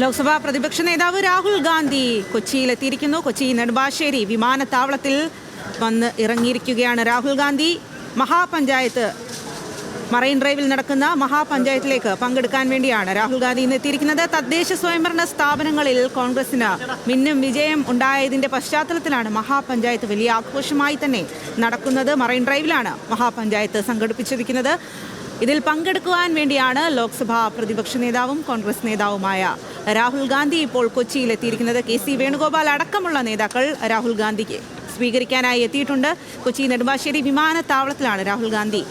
ലോക്സഭാ പ്രതിപക്ഷ നേതാവ് രാഹുൽ ഗാന്ധി കൊച്ചിയിലെത്തിയിരിക്കുന്നു. കൊച്ചി നെടുമ്പാശ്ശേരി വിമാനത്താവളത്തിൽ വന്ന് ഇറങ്ങിയിരിക്കുകയാണ് രാഹുൽ ഗാന്ധി. മഹാപഞ്ചായത്ത് മറൈൻ ഡ്രൈവിൽ നടക്കുന്ന മഹാപഞ്ചായത്തിലേക്ക് പങ്കെടുക്കാൻ വേണ്ടിയാണ് രാഹുൽ ഗാന്ധി ഇന്ന് എത്തിയിരിക്കുന്നത്. തദ്ദേശ സ്വയംഭരണ സ്ഥാപനങ്ങളിൽ കോൺഗ്രസിന് മിന്നും വിജയം ഉണ്ടായതിന്റെ പശ്ചാത്തലത്തിലാണ് മഹാപഞ്ചായത്ത് വലിയ ആഘോഷമായി തന്നെ നടക്കുന്നത്. മറൈൻ ഡ്രൈവിലാണ് മഹാപഞ്ചായത്ത് സംഘടിപ്പിച്ചിരിക്കുന്നത്. ഇതിൽ പങ്കെടുക്കുവാൻ വേണ്ടിയാണ് ലോക്സഭാ പ്രതിപക്ഷ നേതാവും കോൺഗ്രസ് നേതാവുമായ രാഹുൽ ഗാന്ധി ഇപ്പോൾ കൊച്ചിയിൽ എത്തിയിരിക്കുന്നത് കെ സി വേണുഗോപാൽ അടക്കമുള്ള നേതാക്കൾ രാഹുൽ ഗാന്ധിക്ക് സ്വീകരിക്കാനായി എത്തിയിട്ടുണ്ട്. കൊച്ചി നെടുമ്പാശ്ശേരി വിമാനത്താവളത്തിലാണ് രാഹുൽ ഗാന്ധി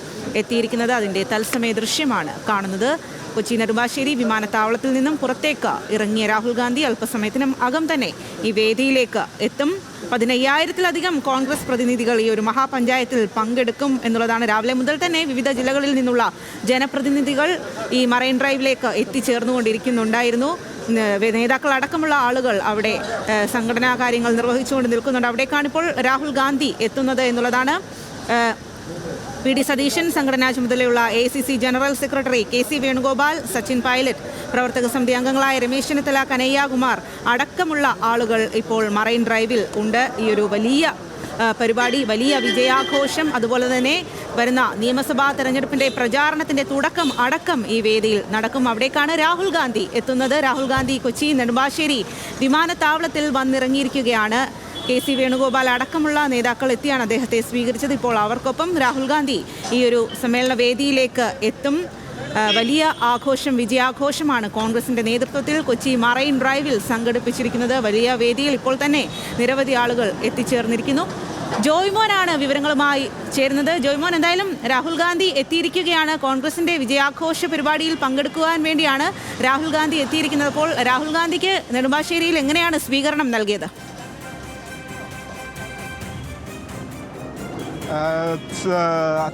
എത്തിയിരിക്കുന്നത്. അതിന്റെ തത്സമയ ദൃശ്യമാണ് കാണുന്നത്. കൊച്ചി നെടുമ്പാശ്ശേരി വിമാനത്താവളത്തിൽ നിന്നും പുറത്തേക്ക് ഇറങ്ങിയ രാഹുൽ ഗാന്ധി അല്പസമയത്തിനും അകം തന്നെ ഈ വേദിയിലേക്ക് എത്തും. പതിനയ്യായിരത്തിലധികം കോൺഗ്രസ് പ്രതിനിധികൾ ഈ ഒരു മഹാപഞ്ചായത്തിൽ പങ്കെടുക്കും എന്നുള്ളതാണ്. രാവിലെ മുതൽ തന്നെ വിവിധ ജില്ലകളിൽ നിന്നുള്ള ജനപ്രതിനിധികൾ ഈ മറൈൻ ഡ്രൈവിലേക്ക് എത്തിച്ചേർന്നുകൊണ്ടിരിക്കുന്നുണ്ടായിരുന്നു. നേ- നേതാക്കൾ അടക്കമുള്ള ആളുകൾ അവിടെ സംഘടനാ കാര്യങ്ങൾ നിർവഹിച്ചുകൊണ്ട് നിൽക്കുന്നുണ്ട്. അവിടേക്കാണ് ഇപ്പോൾ രാഹുൽ ഗാന്ധി എത്തുന്നത് എന്നുള്ളതാണ്. പി ഡി സതീശൻ സംഘടനാ ചുമതലയുള്ള A C C general secretary K C Venugopal Sachin Pilot പ്രവർത്തക സമിതി അംഗങ്ങളായ രമേശ് ചെന്നിത്തല കനയ്യകുമാർ അടക്കമുള്ള ആളുകൾ ഇപ്പോൾ മറൈൻ ഡ്രൈവിൽ ഉണ്ട്. ഈ ഒരു വലിയ പരിപാടി വലിയ വിജയാഘോഷം അതുപോലെ തന്നെ വരുന്ന നിയമസഭാ തെരഞ്ഞെടുപ്പിന്റെ പ്രചാരണത്തിന്റെ തുടക്കം അടക്കം ഈ വേദിയിൽ നടക്കും. അവിടേക്കാണ് രാഹുൽ ഗാന്ധി എത്തുന്നത്. രാഹുൽ ഗാന്ധി കൊച്ചി നെടുമ്പാശ്ശേരി വിമാനത്താവളത്തിൽ വന്നിറങ്ങിയിരിക്കുകയാണ്. കെ സി വേണുഗോപാൽ അടക്കമുള്ള നേതാക്കൾ എത്തിയാണ് അദ്ദേഹത്തെ സ്വീകരിച്ചത്. ഇപ്പോൾ അവർക്കൊപ്പം രാഹുൽ ഗാന്ധി ഈ ഒരു സമ്മേളന വേദിയിലേക്ക് എത്തും. വലിയ ആഘോഷം വിജയാഘോഷമാണ് കോൺഗ്രസിന്റെ നേതൃത്വത്തിൽ കൊച്ചി മറൈൻ ഡ്രൈവിൽ സംഘടിപ്പിച്ചിരിക്കുന്നത്. വലിയ വേദിയിൽ ഇപ്പോൾ തന്നെ നിരവധി ആളുകൾ എത്തിച്ചേർന്നിരിക്കുന്നു. ജോയ്മോനാണ് വിവരങ്ങളുമായി ചേരുന്നത്. ജോയ്മോൻ എന്തായാലും രാഹുൽ ഗാന്ധി എത്തിയിരിക്കുകയാണ്. കോൺഗ്രസിന്റെ വിജയാഘോഷ പരിപാടിയിൽ പങ്കെടുക്കുവാൻ വേണ്ടിയാണ് രാഹുൽ ഗാന്ധി എത്തിയിരിക്കുന്നത്. അപ്പോൾ രാഹുൽ ഗാന്ധിക്ക് നെടുമ്പാശ്ശേരിയിൽ എങ്ങനെയാണ് സ്വീകരണം നൽകിയത്?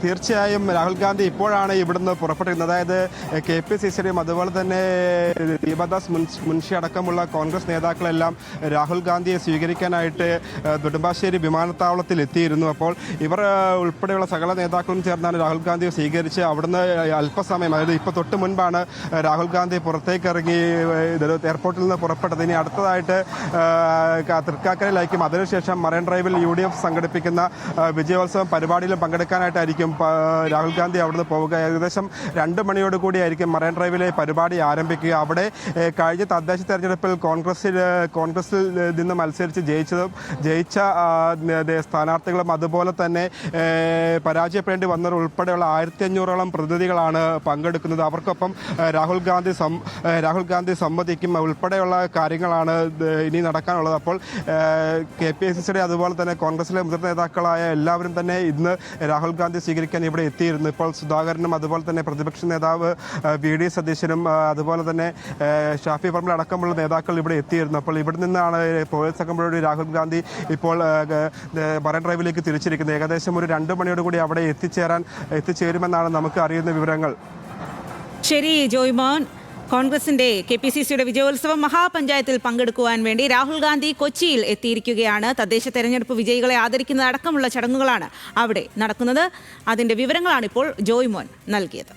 തീർച്ചയായും രാഹുൽ ഗാന്ധി ഇപ്പോഴാണ് ഇവിടുന്ന് പുറപ്പെട്ടിരുന്നത്. അതായത് കെ പി സി സിയുടെയും അതുപോലെ തന്നെ ദീപദാസ് മുൻഷി അടക്കമുള്ള കോൺഗ്രസ് നേതാക്കളെല്ലാം രാഹുൽ ഗാന്ധിയെ സ്വീകരിക്കാനായിട്ട് നെടുമ്പാശ്ശേരി വിമാനത്താവളത്തിൽ എത്തിയിരുന്നു. അപ്പോൾ ഇവർ ഉൾപ്പെടെയുള്ള സകല നേതാക്കളും ചേർന്നാണ് രാഹുൽ ഗാന്ധിയെ സ്വീകരിച്ച് അവിടുന്ന് അല്പസമയം അതായത് ഇപ്പോൾ തൊട്ട് മുൻപാണ് രാഹുൽ ഗാന്ധി പുറത്തേക്കിറങ്ങി എയർപോർട്ടിൽ നിന്ന് പുറപ്പെട്ടത്. ഇനി അടുത്തതായിട്ട് തൃക്കാക്കരയിലായിരിക്കും. അതിനുശേഷം മറൈൻ ഡ്രൈവിൽ യു ഡി എഫ് സംഘടിപ്പിക്കുന്ന വിജയോത്സവം പരിപാടിയിലും പങ്കെടുക്കാനായിട്ടായിരിക്കും രാഹുൽ ഗാന്ധി അവിടുന്ന് പോവുക. ഏകദേശം രണ്ട് മണിയോട് കൂടിയായിരിക്കും മറൈൻ ഡ്രൈവിലെ പരിപാടി ആരംഭിക്കുക. അവിടെ കഴിഞ്ഞ തദ്ദേശ തെരഞ്ഞെടുപ്പിൽ കോൺഗ്രസിൽ കോൺഗ്രസിൽ നിന്ന് മത്സരിച്ച് ജയിച്ചതും ജയിച്ച സ്ഥാനാർത്ഥികളും അതുപോലെ തന്നെ പരാജയപ്പെടേണ്ടി വന്നവർ ഉൾപ്പെടെയുള്ള ആയിരത്തി അഞ്ഞൂറോളം പ്രതിനിധികളാണ് പങ്കെടുക്കുന്നത്. അവർക്കൊപ്പം രാഹുൽ ഗാന്ധി രാഹുൽ ഗാന്ധി സംബന്ധിക്കും ഉൾപ്പെടെയുള്ള കാര്യങ്ങളാണ് ഇനി നടക്കാനുള്ളത്. അപ്പോൾ കെ പി എസ് സിയുടെ അതുപോലെ തന്നെ കോൺഗ്രസിലെ മുതിർന്ന നേതാക്കളായ എല്ലാവരും തന്നെ ഇന്ന് രാഹുൽ ഗാന്ധി സ്വീകരിക്കാൻ ഇവിടെ എത്തിയിരുന്നു. ഇപ്പോൾ സുധാകരനും അതുപോലെ തന്നെ പ്രതിപക്ഷ നേതാവ് വി ഡി സതീശനും അതുപോലെ തന്നെ ഷാഫി പറമ്പിൽ അടക്കമുള്ള നേതാക്കൾ ഇവിടെ എത്തിയിരുന്നു. അപ്പോൾ ഇവിടെ നിന്നാണ് പോലീസ് സംഘങ്ങളോട് രാഹുൽ ഗാന്ധി ഇപ്പോൾ മറൈൻ ഡ്രൈവിലേക്ക് തിരിച്ചിരിക്കുന്നത്. ഏകദേശം ഒരു രണ്ട് മണിയോട് കൂടി അവിടെ എത്തിച്ചേരാൻ എത്തിച്ചേരുമെന്നാണ് നമുക്ക് അറിയുന്ന വിവരങ്ങൾ. ശരി ജോയ്മോൻ കോൺഗ്രസിന്റെ കെ പി സി സിയുടെ വിജയോത്സവം മഹാപഞ്ചായത്തിൽ പങ്കെടുക്കുവാൻ വേണ്ടി രാഹുൽ ഗാന്ധി കൊച്ചിയിൽ എത്തിയിരിക്കുകയാണ്. തദ്ദേശ തെരഞ്ഞെടുപ്പ് വിജയികളെ ആദരിക്കുന്നത് അടക്കമുള്ള ചടങ്ങുകളാണ് അവിടെ നടക്കുന്നത്. അതിന്റെ വിവരങ്ങളാണ് ഇപ്പോൾ ജോയ്മോൻ നൽകിയത്.